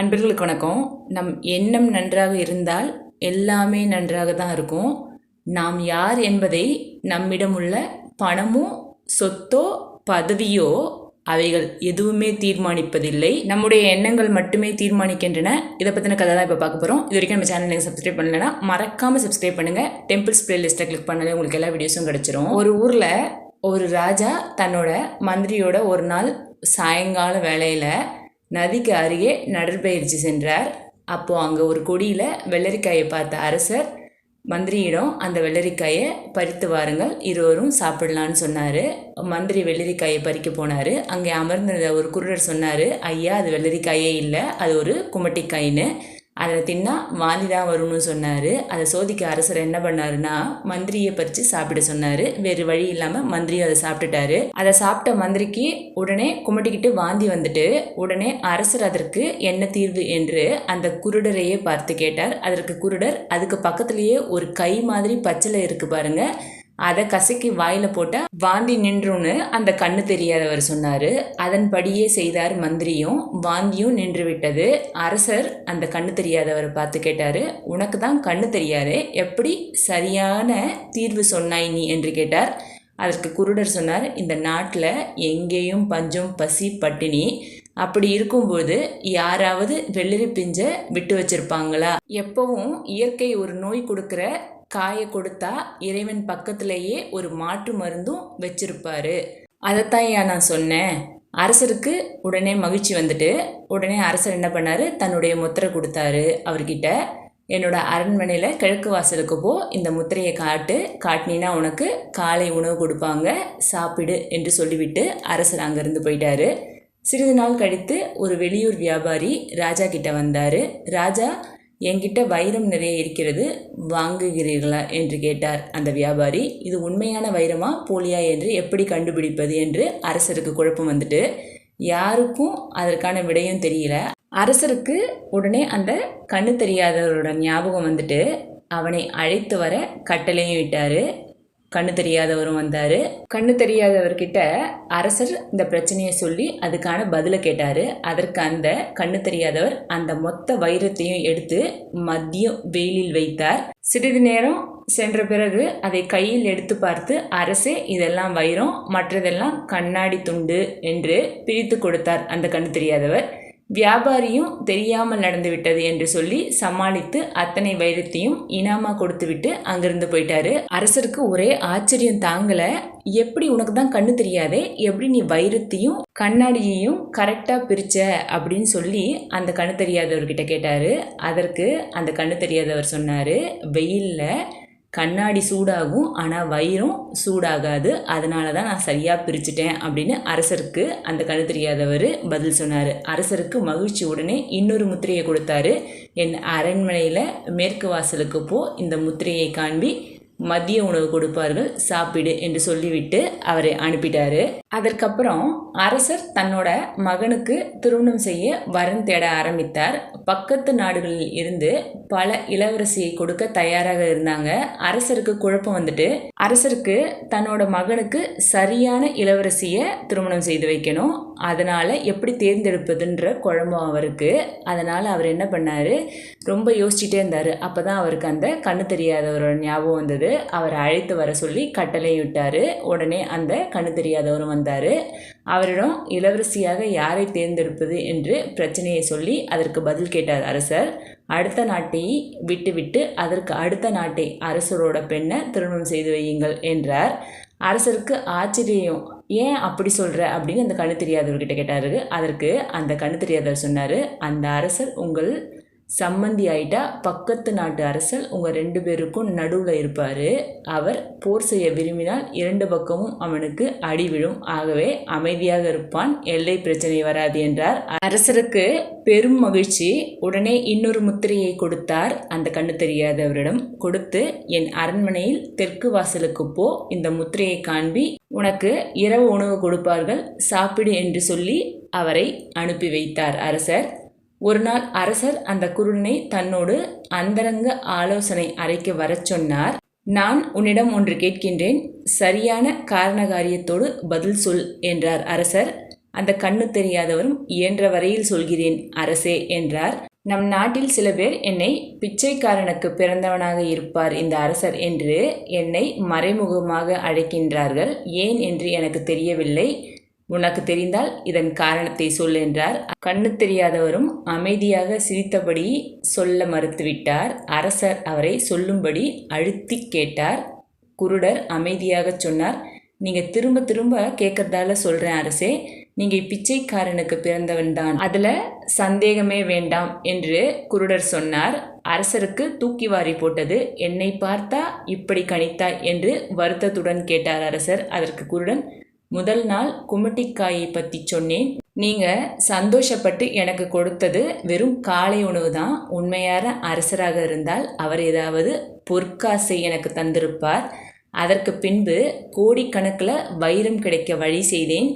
அன்பர்களுக்கு வணக்கம். நம் எண்ணம் நன்றாக இருந்தால் எல்லாமே நன்றாக தான் இருக்கும். நாம் யார் என்பதை நம்மிடம் உள்ள பணமோ சொத்தோ பதவியோ அவைகள் எதுவுமே தீர்மானிப்பதில்லை. நம்முடைய எண்ணங்கள் மட்டுமே தீர்மானிக்கின்றன. இதை பற்றின கதை தான் இப்போ பார்க்க போகிறோம் இது வரைக்கும் நம்ம சேனல் நீங்கள் சப்ஸ்கிரைப் பண்ணலைன்னா மறக்காமல் சப்ஸ்கிரைப் பண்ணுங்கள் டெம்பிள்ஸ் பிளேலிஸ்ட்டை கிளிக் பண்ணாலே உங்களுக்கு எல்லா வீடியோஸும் கிடச்சிரும். ஒரு ஊரில் ஒரு ராஜா தன்னோட மந்திரியோட ஒரு நாள் சாயங்கால வேலையில் நதிக்கு அருகே நடைபயிற்சி சென்றார். அப்போது அங்கே ஒரு கொடியில் வெள்ளரிக்காயை பார்த்த அரசர் மந்திரியிடம் அந்த வெள்ளரிக்காயை பறித்து வாருங்கள் இருவரும் சாப்பிடலான்னு சொன்னார். மந்திரி வெள்ளரிக்காயை பறிக்க போனார். அங்கே அமர்ந்த ஒரு குருடர் சொன்னார் ஐயா அது வெள்ளரிக்காயே இல்லை அது ஒரு குமட்டிக்காயின்னு. அதை தின்னா வாந்தி தான் வரும்னு சொன்னார். அதை சோதிக்க அரசர் என்ன பண்ணாருன்னா மந்திரியை பறித்து சாப்பிட சொன்னார். வேறு வழி இல்லாமல் மந்திரியை அதை சாப்பிட்டுட்டாரு. அதை சாப்பிட்ட மந்திரிக்கு உடனே குமட்டிக்கிட்டு வாந்தி வந்துட்டு உடனே அரசர் அதற்கு என்ன தீர்வு என்று அந்த குருடரையே பார்த்து கேட்டார். அதற்கு குருடர் அதுக்கு பக்கத்துலேயே ஒரு கை மாதிரி பச்சளை இருக்கு பாருங்கள் அதை கசக்கி வாயில் போட்டால் வாந்தி நின்றுன்னு அந்த கண்ணு தெரியாதவர் சொன்னார். அதன்படியே செய்தார் மந்திரியும். வாந்தியும் நின்று விட்டது. அரசர் அந்த கண்ணு தெரியாதவரை பார்த்து கேட்டார் உனக்கு தான் கண்ணு தெரியாது எப்படி சரியான தீர்வு சொன்னாய் நீ? என்று கேட்டார். அதற்கு குருடர் சொன்னார் இந்த நாட்டில் எங்கேயும் பஞ்சம் பசி பட்டினி அப்படி இருக்கும்போது யாராவது வெள்ளரி பிஞ்சை விட்டு வச்சிருப்பாங்களா? எப்பவும் இயற்கை ஒரு நோய் கொடுக்குற காயை கொடுத்தா இறைவன் பக்கத்திலேயே ஒரு மாற்று மருந்தும் வச்சிருப்பாரு. அதைத்தான் நான் சொன்னேன். அரசருக்கு உடனே மகிழ்ச்சி வந்துட்டு உடனே அரசர் என்ன பண்ணாரு? தன்னுடைய முத்திரை கொடுத்தாரு. அவர்கிட்ட என்னோட அரண்மனையில் கிழக்கு வாசலுக்கு போ இந்த முத்திரையை காட்டு காட்டினா உனக்கு காலை உணவு கொடுப்பாங்க சாப்பிடு என்று சொல்லிவிட்டு அரசர் அங்கேருந்து போயிட்டாரு. சிறிது நாள் கழித்து ஒரு வெளியூர் வியாபாரி ராஜா கிட்ட வந்தார். ராஜா என்கிட்ட வைரம் நிறைய இருக்கிறது வாங்குகிறீர்களா என்று கேட்டார் அந்த வியாபாரி. இது உண்மையான வைரமா போலியா என்று எப்படி கண்டுபிடிப்பது என்று அரசருக்கு குழப்பம் வந்துட்டு யாருக்கும் அதற்கான விடையும் தெரியல. அரசருக்கு உடனே அந்த கண்ணு தெரியாதவரோட ஞாபகம் வந்துட்டு அவனை அழைத்து வர கட்டளையும் விட்டார் கண்ணு தெரியாதவரும் வந்தார். கண்ணு தெரியாதவர்கிட்ட அரசர் இந்த பிரச்சனையை சொல்லி அதுக்கான பதிலை கேட்டார். அதற்கு அந்த கண்ணு தெரியாதவர் அந்த மொத்த வைரத்தையும் எடுத்து மதியம் வெயிலில் வைத்தார். சிறிது நேரம் சென்ற பிறகு அதை கையில் எடுத்து பார்த்து அரசே இதெல்லாம் வைரம் மற்றதெல்லாம் கண்ணாடி துண்டு என்று பிரித்து கொடுத்தார் அந்த கண்ணு தெரியாதவர். வியாபாரியும் தெரியாமல் நடந்து விட்டது என்று சொல்லி சமாளித்து அத்தனை வைரத்தையும் இனாமா கொடுத்துவிட்டு அங்கிருந்து போயிட்டாரு. அரசருக்கு ஒரே ஆச்சரியம் தாங்கல. எப்படி உனக்கு தான் கண்ணு தெரியாதே? எப்படி நீ வைரத்தையும் கண்ணாடியையும் கரெக்டாக பிரிச்ச? அப்படின்னு சொல்லி அந்த கண்ணு தெரியாதவர்கிட்ட கேட்டாரு. அதற்கு அந்த கண்ணு தெரியாதவர் சொன்னார் வெயிலில் கண்ணாடி சூடாகும் ஆனால் வயிறும் சூடாகாது. அதனால தான் நான் சரியாக பிரிச்சுட்டேன் அப்படின்னு அரசருக்கு அந்த கண்ணு தெரியாதவர் பதில் சொன்னார். அரசருக்கு மகிழ்ச்சி உடனே இன்னொரு முத்திரையை கொடுத்தாரு. என் அரண்மனையில் மேற்கு வாசலுக்கு போ இந்த முத்திரையை காண்பி மதிய உணவு கொடுப்பார்கள் சாப்பிடு என்று சொல்லிவிட்டு அவரை அனுப்பிட்டாரு. அதற்கப்புறம் அரசர் தன்னோட மகனுக்கு திருமணம் செய்ய வரன் தேட ஆரம்பித்தார். பக்கத்து நாடுகளில் இருந்து பல இளவரசியை கொடுக்க தயாராக இருந்தாங்க. அரசருக்கு குழப்பம் வந்துட்டு அரசருக்கு தன்னோட மகனுக்கு சரியான இளவரசியை திருமணம் செய்து வைக்கணும். அதனால் எப்படி தேர்ந்தெடுப்பதுன்ற குழம்பம் அவருக்கு. அதனால் அவர் என்ன பண்ணார்? ரொம்ப யோசிச்சுட்டே இருந்தார். அப்போ தான் அவருக்கு அந்த கண்ணு தெரியாதவரோட ஞாபகம் வந்தது. அவரை அழைத்து வர சொல்லி கட்டளையிட்டார். உடனே அந்த கண்ணு தெரியாதவரும் வந்தார். அவரிடம் இளவரசியாக யாரை தேர்ந்தெடுப்பது என்று பிரச்சனையை சொல்லி அதற்கு பதில் கேட்டார் அரசர். அடுத்த நாட்டை விட்டுவிட்டு அதற்கு அடுத்த நாட்டை அரசரோட பெண்ணை திருமணம் செய்து வையுங்கள் என்றார். அரசருக்கு ஆச்சரியம் ஏன் அப்படி சொல்கிற அப்படின்னு அந்த கண்ணு தெரியாதவர்கிட்ட கேட்டார். அதற்கு அந்த கண்ணு தெரியாதவர் சொன்னார் அந்த அரசர் உங்கள் சம்மந்தி ஆயிட்டா பக்கத்து நாட்டு அரசர் உங்கள் ரெண்டு பேருக்கும் நடுவில் இருப்பார். அவர் போர் செய்ய விரும்பினால் இரண்டு பக்கமும் அவனுக்கு அடி விழும். ஆகவே அமைதியாக இருப்பான். எல்லை பிரச்சனை வராது என்றார். அரசருக்கு பெரும் மகிழ்ச்சி. உடனே இன்னொரு முத்திரையை கொடுத்தார். அந்த கண்ணு தெரியாதவரிடம் கொடுத்து என் அரண்மனையில் தெற்கு வாசலுக்கு போ. இந்த முத்திரையை காண்பி. உனக்கு இரவு உணவு கொடுப்பார்கள். சாப்பிடு என்று சொல்லி அவரை அனுப்பி வைத்தார் அரசர். ஒரு நாள் அரசர் அந்த குருடனை தன்னோடு அந்தரங்க ஆலோசனை அறைக்கு வரச் சொன்னார். நான் உன்னிடம் ஒன்று கேட்கின்றேன். சரியான காரணகாரியத்தோடு பதில் சொல் என்றார் அரசர். அந்த கண்ணு தெரியாதவரும் இயன்ற வரையில் சொல்கிறேன் அரசே என்றார். நம் நாட்டில் சில பேர் என்னை பிச்சைக்காரனுக்கு பிறந்தவனாக இருப்பார் இந்த அரசர் என்று என்னை மறைமுகமாக அழைக்கின்றார்கள். ஏன் என்று எனக்கு தெரியவில்லை. உனக்கு தெரிந்தால் இதன் காரணத்தை சொல் என்றார். கண்ணு தெரியாதவரும் அமைதியாக சிரித்தபடி சொல்ல மறுத்துவிட்டார். அரசர் அவரை சொல்லும்படி அழுத்தி கேட்டார். குருடர் அமைதியாக சொன்னார். நீங்கள் திரும்ப திரும்ப கேட்கறதால சொல்கிறேன் அரசே. நீங்கள் பிச்சைக்காரனுக்கு பிறந்தவன் தான். அதில் சந்தேகமே வேண்டாம் என்று குருடர் சொன்னார். அரசருக்கு தூக்கி வாரி போட்டது என்னை பார்த்தா இப்படி கணித்தாய் என்று வருத்தத்துடன் கேட்டார் அரசர். அதற்கு குருடன் முதல் நாள் குமட்டிக்காயை பற்றி சொன்னேன். நீங்கள் சந்தோஷப்பட்டு எனக்கு கொடுத்தது வெறும் காலை உணவு தான். உண்மையான அரசராக இருந்தால் அவர் ஏதாவது பொற்காசை எனக்கு தந்திருப்பார். அதற்கு பின்பு கோடிக்கணக்கில் வைரம் கிடைக்க வழி செய்தேன்.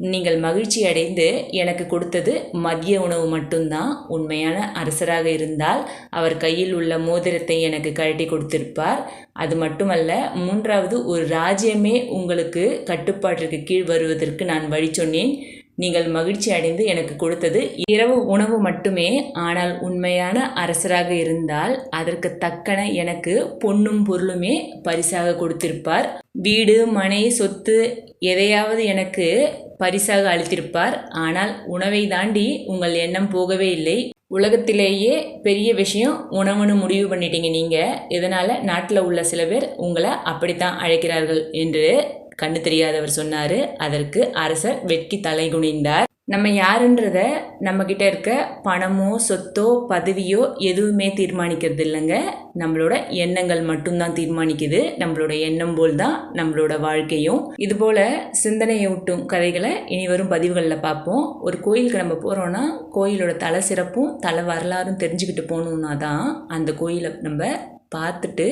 நீங்கள் மகிழ்ச்சி அடைந்து எனக்கு கொடுத்தது மதிய உணவு மட்டும்தான். உண்மையான அரசராக இருந்தால் அவர் கையில் உள்ள மோதிரத்தை எனக்கு கழட்டி கொடுத்திருப்பார். அது மட்டுமல்ல மூன்றாவது ஒரு ராஜ்யமே உங்களுக்கு கட்டுப்பாட்டிற்கு கீழ் வருவதற்கு நான் வழி சொன்னேன். நீங்கள் மகிழ்ச்சி அடைந்து எனக்கு கொடுத்தது இரவு உணவு மட்டுமே. ஆனால் உண்மையான அரசராக இருந்தால் அதற்கு தக்கன எனக்கு பொன்னும் பொருளுமே பரிசாக கொடுத்திருப்பார். வீடு மனை சொத்து எதையாவது எனக்கு பரிசாக அளித்திருப்பார். ஆனால் உணவை தாண்டி உங்கள் எண்ணம் போகவே இல்லை. உலகத்திலேயே பெரிய விஷயம் உணவுன்னு முடிவு பண்ணிட்டீங்க நீங்கள் இதனால் நாட்டில் உள்ள சில பேர் உங்களை அப்படித்தான் அழைக்கிறார்கள் என்று கண்ணு தெரியாதவர் சொன்னார். அதற்கு அரசர் வெட்கி தலை குனிந்தார். நம்ம யாருன்றத நம்மக்கிட்ட இருக்க பணமோ சொத்தோ பதவியோ எதுவுமே தீர்மானிக்கிறது இல்லைங்க நம்மளோட எண்ணங்கள் மட்டும்தான் தீர்மானிக்குது. நம்மளோட எண்ணம் போல் தான் நம்மளோட வாழ்க்கையும். இது போல் சிந்தனையூட்டும் கதைகளை இனி வரும் பதிவுகளில் பார்ப்போம். ஒரு கோயிலுக்கு நம்ம போகிறோன்னா கோயிலோட தலை சிறப்பும் தலை வரலாறும் தெரிஞ்சுக்கிட்டு போகணுன்னா தான் அந்த கோயிலை நம்ம பார்த்துட்டு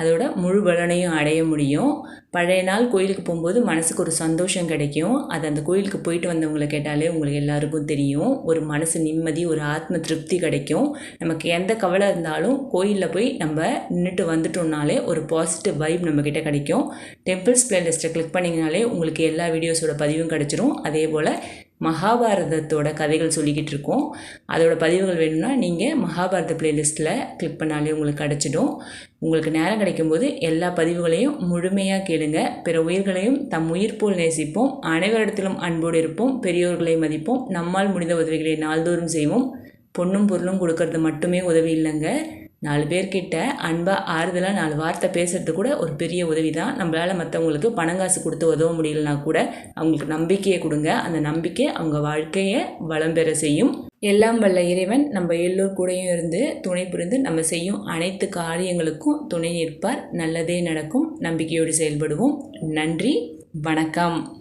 அதோட முழு பலனையும் அடைய முடியும். பழைய நாள் கோயிலுக்கு போகும்போது மனசுக்கு ஒரு சந்தோஷம் கிடைக்கும். அது அந்த கோயிலுக்கு போயிட்டு வந்தவங்களை கேட்டாலே உங்களுக்கு எல்லாருக்கும் தெரியும். ஒரு மனசு நிம்மதி ஒரு ஆத்ம திருப்தி கிடைக்கும். நமக்கு எந்த கவலை இருந்தாலும் கோயிலில் போய் நம்ம நின்றுட்டு வந்துட்டோம்னாலே ஒரு பாசிட்டிவ் வைப் நம்மக்கிட்ட கிடைக்கும். டெம்பிள்ஸ் பிளேலிஸ்ட்டை கிளிக் பண்ணிங்கனாலே உங்களுக்கு எல்லா வீடியோஸோட பதிவும் கிடச்சிரும். அதே போல் மகாபாரதத்தோட கதைகள் சொல்லிக்கிட்டு இருக்கோம். அதோட பதிவுகள் வேணும்னா நீங்கள் மகாபாரத பிளேலிஸ்ட்டில் கிளிக் பண்ணாலே உங்களுக்கு கிடச்சிடும். உங்களுக்கு நேரம் கிடைக்கும்போது எல்லா பதிவுகளையும் முழுமையாக கேளுங்க. பிற உயிர்களையும் தம் உயிர் போல் நேசிப்போம். அனைவரிடத்திலும் அன்போடு இருப்போம். பெரியோர்களை மதிப்போம். நம்மால் முடிந்த உதவிகளை நாள்தோறும் செய்வோம். பொண்ணும் பொருளும் கொடுக்கறது மட்டுமே உதவி இல்லைங்க. நாலு பேர்கிட்ட அன்பாக ஆறுதலாக நாலு வார்த்தை பேசுகிறது கூட ஒரு பெரிய உதவி தான் நம்மளால் மற்றவங்களுக்கு பணம் காசு கொடுத்து உதவ முடியலனா கூட அவங்களுக்கு நம்பிக்கையை கொடுங்க. அந்த நம்பிக்கை அவங்க வாழ்க்கையை வளம் பெற செய்யும். எல்லாம் வல்ல இறைவன் நம்ம எல்லோர் கூடயும் இருந்து துணை புரிந்து நம்ம செய்யும் அனைத்து காரியங்களுக்கும் துணை நிற்பார். நல்லதே நடக்கும். நம்பிக்கையோடு செயல்படுவோம். நன்றி வணக்கம்.